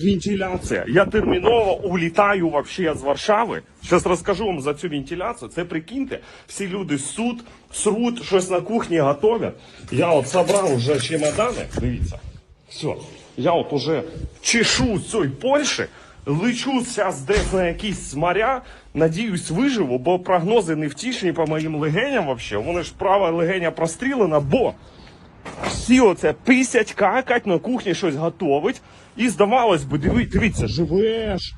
Вентиляція. Я терміново улітаю вообще з Варшави. Зараз розкажу вам за цю вентиляцію. Це прикиньте, всі люди суд, срут, щось на кухні готовять. Я от забрав вже чемодани. Дивіться. Все. Я от уже чешу цієї Польщі, лечу зараз десь на якісь моря. Надіюсь, виживу, бо прогнози не втішні по моїм легеням вообще. Вони ж права легеня прострілена, бо всі оце писять, какать, на кухні щось готовить. І здавалось би, диви, дивіться, живеш.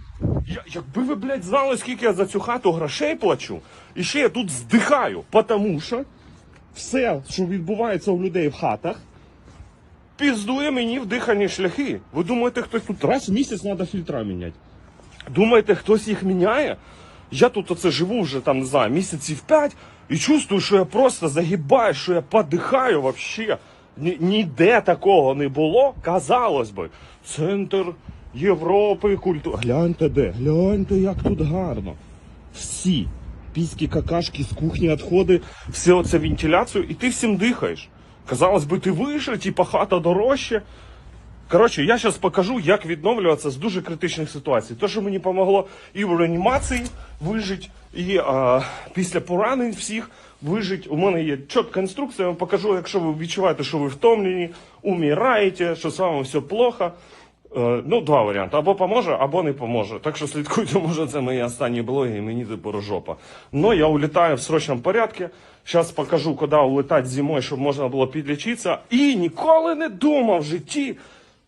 Я, якби ви, блядь, знали, скільки я за цю хату грошей плачу, і ще я тут здихаю, тому що все, що відбувається у людей в хатах, піздує мені в дихальні шляхи. Ви думаєте, хтось тут раз в місяць треба фільтра міняти? Думаєте, хтось їх міняє? Я тут оце живу вже там, не знаю, місяців п'ять і чувствую, що я просто загибаю, що я подихаю вообще. Ні- Ніде такого не було, казалось би. Центр Європи, культури. Гляньте де, гляньте, як тут гарно. Всі піські какашки з кухні, відходи, все це вентиляцію, і ти всім дихаєш. Казалось би, ти вийшов, типа хата дорожче. Коротше, я зараз покажу, як відновлюватися з дуже критичних ситуацій. Те, що мені допомогло і в реанімації вижити, і а, після поранень всіх вижити. У мене є чітка інструкція, я вам покажу, якщо ви відчуваєте, що ви втомлені, умираєте, що з вами все плохо. Е, ну, два варіанти. Або поможе, або не поможе. Так що слідкуйте, може, це мої останні блоги, і мені тепер жопа. Но я улітаю в срочному порядку. Зараз покажу, куди улетати зимою, щоб можна було підлічитися. І ніколи не думав в житті,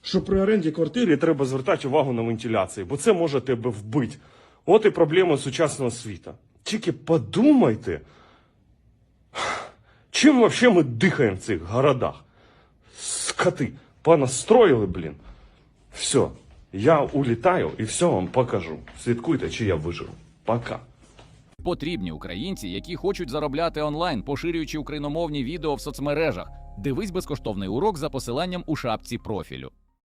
що при оренді квартири треба звертати увагу на вентиляцію, бо це може тебе вбити. От і проблема сучасного світу. Тільки подумайте, чим взагалі ми дихаємо в цих городах? Скоти, понастроїли, блін. Все, я улітаю і все вам покажу. Слідкуйте, чи я виживу. Пока. Потрібні українці, які хочуть заробляти онлайн, поширюючи україномовні відео в соцмережах. Дивись безкоштовний урок за посиланням у шапці профілю.